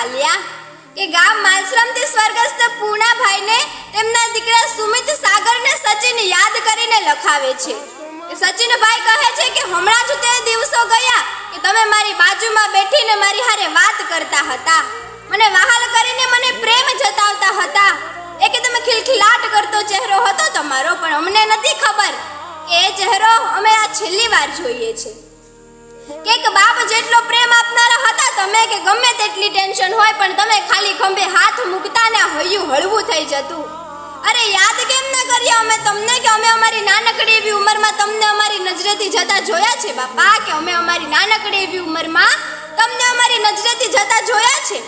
વાલિયા કે ગામ માલશ્રમથી સ્વર્ગસ્થ પૂર્ણાભાઈને તેમના દીકરા સુમિત સાગરને સચિન યાદ કરીને લખાવે છે. સચિનભાઈ કહે છે કે હમણાં જ તે દિવસો ગયા કે તમે મારી બાજુમાં બેઠીને મારી હારે વાત કરતા હતા. મને વહાલ કરીને મને પ્રેમ જતાવતા હતા. એકદમ ખિલખિલાટ કરતો ચહેરો હતો તમારો, પણ અમને નથી ખબર કે એ ચહેરો અમે આ છેલ્લી વાર જોઈએ છીએ તમે કે ગમે તેટલી ટેન્શન હોય, પણ તમે ખાલી ખંભે હાથ મૂકતા ને હૈયું હળવું થઈ જતું. અરે, યાદ કેમ ન કર્યા અમે તમને કે અમે અમારી નાનકડી એવી ઉંમરમાં તમને અમારી નજરેથી જતા જોયા છે, બાપા? કે અમે અમારી નાનકડી એવી ઉંમરમાં તમને અમારી નજરેથી જતા જોયા છે?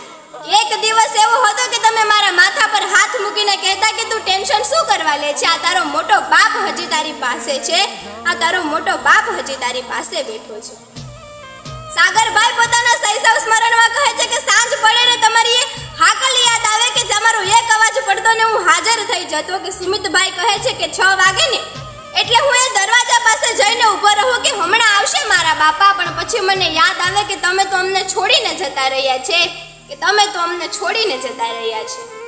એક દિવસ એવો હતો કે તમે મારા માથા પર હાથ મૂકીને કહેતા કે તું ટેન્શન શું કરવા લે છે? આ તારો મોટો બાપ હજી તારી પાસે છે. આ તારો મોટો બાપ હજી તારી પાસે બેઠો છે. સાગરભાઈ પોતાના શૈશવ સ્મરણમાં કહે છે કે સાંજ પડે ને તમારી એ હાકલ યાદ આવે કે તમારો એક અવાજ પડતો ને હું હાજર થઈ જતો કે સુમિતભાઈ કહે છે કે છ વાગે ને. એટલે હું એ દરવાજા પાસે જઈને ઊભો રહું કે હમણાં આવશે મારા બાપા, પણ પછી મને યાદ આવે કે તમે તો અમને છોડીને જતા રહ્યા છે. કે તમે તો અમને છોડીને જતા રહ્યા છે.